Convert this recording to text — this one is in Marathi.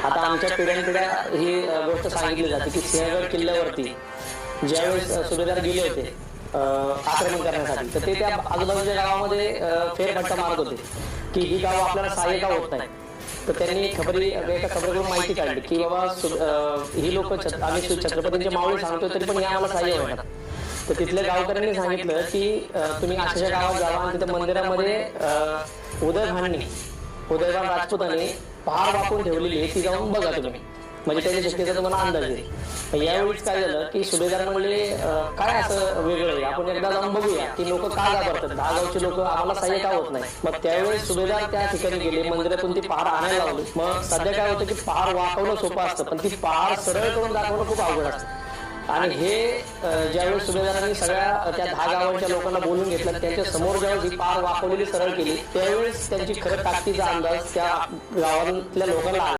आता आमच्या पिढ्यानपिढ्या ही गोष्ट सांगितली जाते की सिंहगड किल्ल्यावरती ज्यावेळेस सुभेदार गेले होते आक्रमण करण्यासाठी तर ते त्या आजूबाजूच्या गावामध्ये अ, फेरफटका मारत होते की ही गाव आपल्याला सहाय्य का होत नाही तर त्यांनी खबरी एका खबरीवरून माहिती काढली की बाबा ही लोक आम्ही सु- छत्रपतींचे मावळे तरी पण हे आम्हाला सहाय्य होणार. तर तिथल्या गावकऱ्यांनी सांगितलं की तुम्ही अशाच्या गावात जावा आणि तिथे मंदिरामध्ये उदय भांडणी उदयभान राजपूतांनी पहार वाकून ठेवलेली आहे ती जाऊन बघा तुम्ही. म्हणजे त्याच्या शक्तीचा तुम्हाला अंदाज येईल यावेळीच काय झालं की सुभेदार म्हणले अं, काय असं वेगळं आहे? आपण एकदा जाऊन बघूया की लोक का घाबरतात दहा गावचे लोक आम्हाला सहाय्य का होत नाही? मग त्यावेळेस सुभेदार त्या ठिकाणी गेले मंदिरातून ती पहार आणायला लावली मग सध्या काय होतं की पहार वाकवणं सोपं असतं पण ती पहार सरळ करून दाखवणं खूप अवघड असतं. आणि हे ज्यावेळेस सुभेदारांनी सगळ्या त्या दहा गावांच्या लोकांना बोलून घेतलं त्यांच्यासमोर ज्यावेळेस ही पार वाकवलेली सरळ केली त्यावेळेस त्यांची खरं ताकदीचा अंदाज त्या गावातल्या लोकांना आला.